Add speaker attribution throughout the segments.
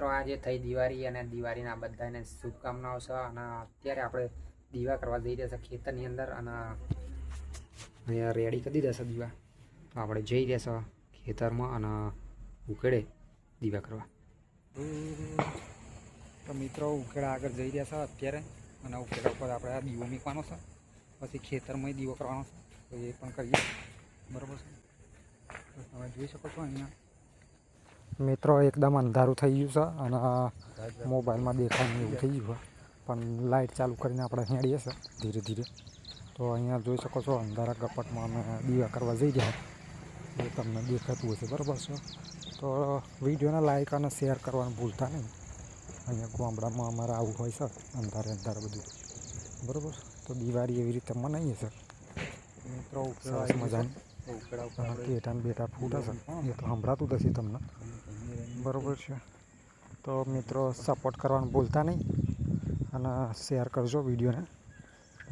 Speaker 1: મિત્રો, આજે થઈ દિવાળી અને દિવાળીના બધાને શુભકામનાઓ છે. અને અત્યારે આપણે દીવા કરવા જઈ રહ્યા છે ખેતરની અંદર અને અહીંયા રેડી કરી દીધા દીવા. તો આપણે જઈ રહ્યા છે ખેતરમાં અને ઉકેડે દીવા કરવા. તો મિત્રો ઉકેડા આગળ જઈ રહ્યા છે અત્યારે. અને ઉકેડા ઉપર આપણે આ દીવો મૂકવાનો છે. પછી ખેતરમાં દીવો કરવાનો છે. તો એ પણ કરીએ. બરાબર છે? તમે જોઈ શકો છો અહીંયા. મિત્રો એકદમ અંધારું થઈ ગયું છે અને મોબાઈલમાં દેખાય એવું થઈ ગયું છે. પણ લાઇટ ચાલુ કરીને આપણે હેડીએ છે ધીરે ધીરે. તો અહીંયા જોઈ શકો છો અંધારા કપટમાં અમે દીવા કરવા જઈ રહ્યા એ તમને દેખાતું હશે બરાબર છે? તો વિડીયોને લાઇક અને શેર કરવાનું ભૂલતા નહીં. અહીંયા ગામડામાં અમારે આવું હોય છે અંધારે અંધારે બધું. બરાબર તો દિવાળી એવી રીતે મનાવીએ છે મિત્રો સરસ મજાની. પેટા બેટા ફૂટે છે. એ તો સંભળાતું જ હશે તમને. બરાબર છે. તો મિત્રો સપોર્ટ કરવાનું ભૂલતા નહીં અને શેર કરજો વિડીયોને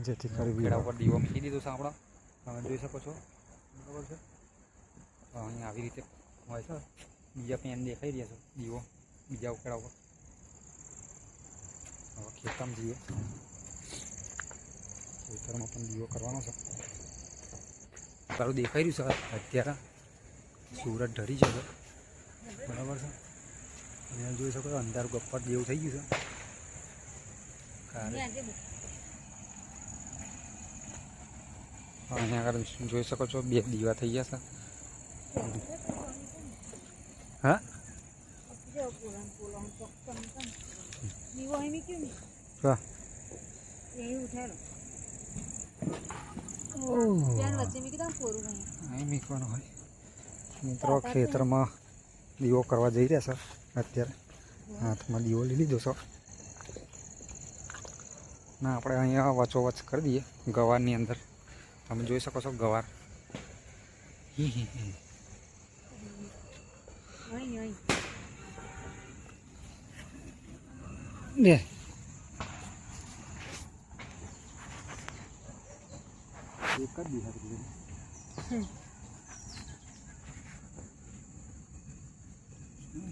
Speaker 1: જેથી કરી વીડિયો ઉપર દીવો મૂકી દીધો છે આપણો. તમે જોઈ શકો છો. બરાબર છે? તો આવી રીતે હોય છે. બીજા પેન દેખાઈ રહ્યા છે દીવો બીજા ઉકેડા ઉપર. હવે ખેતરમાં જઈએ. ખેતરમાં પણ દીવો કરવાનો છે. તારું દેખાઈ રહ્યું છે અત્યારે? સુરત ઢરી છે બરાબર છે. અહીંયા જોઈ શકો છો અંધારું ગપ્પટ જેવું થઈ ગયું છે. અહીંયા આગળ જોઈ શકો છો બે દીવા થઈ ગયા છે. હા? મિત્રો ખેતરમાં દીવો કરવા જઈ રહ્યા છે અત્યારે હાથમાં દીવો લઈ લીધો છો ના આપણે અહીંયા વચોવચ કરી દઈએ ગવારની અંદર તમે જોઈ શકો છો ગવાર હી હી હી. લે એક જ દીવા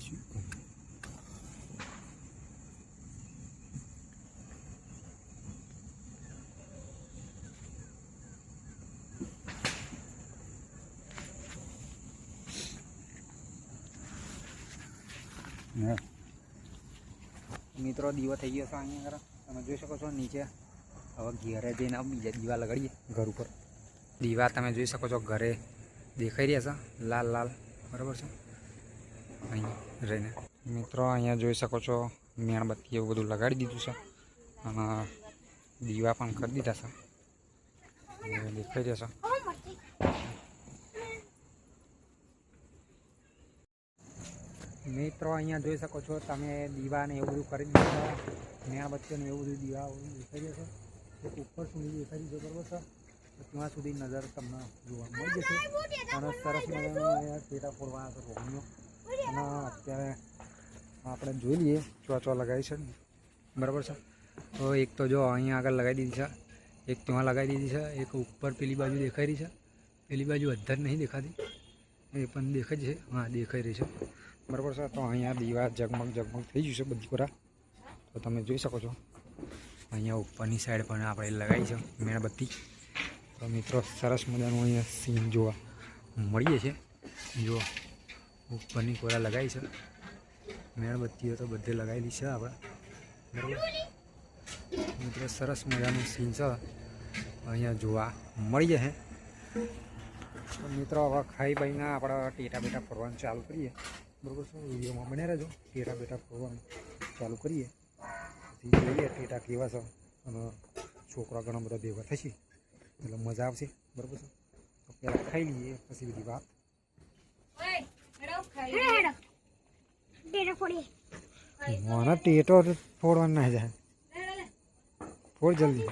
Speaker 1: શું કરું મિત્રો, દીવો થઈ ગયો છે અહીંયા આગળ. તમે જોઈ શકો છો નીચે. હવે ઘેરે જઈને બીજા દીવા લગાડીએ ઘર ઉપર. દીવા તમે જોઈ શકો છો, ઘરે દેખાઈ રહ્યા છે. લાલ લાલ. બરાબર છે? અહીં રહીને. મિત્રો, અહીંયા જોઈ શકો છો, મીણબત્તી એવું બધું લગાડી દીધું છે. અને દીવા પણ કરી દીધા છે. દેખાઈ રહ્યા છે. મિત્રો, અહીંયા જોઈ શકો છો, તમે દીવાને એવું બધું કરી દીધું છે. મીણબત્તીઓને એવું બધું દીવા દેખાઈ રહ્યા છે. ઉપર સુધી દેખાઈ છે, બરાબર છે. ત્યાં સુધી નજર તમને જોવા મળી જશે. અને સરસ મજાનો અહીંયા પેટા ફોડવાના છે રોહણીઓ અને અત્યારે આપણે જોઈ લઈએ ચો ચો લગાવી છે બરાબર છે? તો એક તો જો અહીંયા આગળ લગાવી દીધી છે. એક ત્યાં લગાવી દીધી છે. એક ઉપર પેલી બાજુ દેખાઈ રહી છે. પેલી બાજુ અધર નહીં દેખાતી. એ પણ દેખાય છે. હા, દેખાઈ રહી છે. બરાબર છે? તો અહીંયા દીવા ઝગમગ ઝગમગ થઈ ગયું છે બધી ખોરા તો તમે જોઈ શકો છો. અહીંયા ઉપરની સાઈડ પણ આપણે લગાવી છે મીણબત્તી. તો મિત્રો, સરસ મજાનું અહીંયા સીન જોવા મળીએ છીએ જો ઉપરની કોરા લગાવી છે. મીણબત્તીઓ તો બધે લગાવેલી છે આપણે. બરાબર? મિત્રો, સરસ મજાનું સીન છે. અહીંયા જોવા મળી જશે. મિત્રો, હવે ખાઈ બાઈને આપણે ટેટા બેટા ફરવાનું ચાલુ કરીએ. બરાબર છે? વિડીયોમાં બન્યા રહેજો. ટેટા બેટા ફરવાનું ચાલુ કરીએ. પછી જોઈએ ટેટા કેવા છે. અને છોકરા ઘણા બધા ભેગા થશે. એટલે મજા આવશે. બરાબર છે? પહેલાં ખાઈ લઈએ, પછી બધી વાત. મને ટેટો ફોડવાનું ના જાય. ફોડ જલ્દી.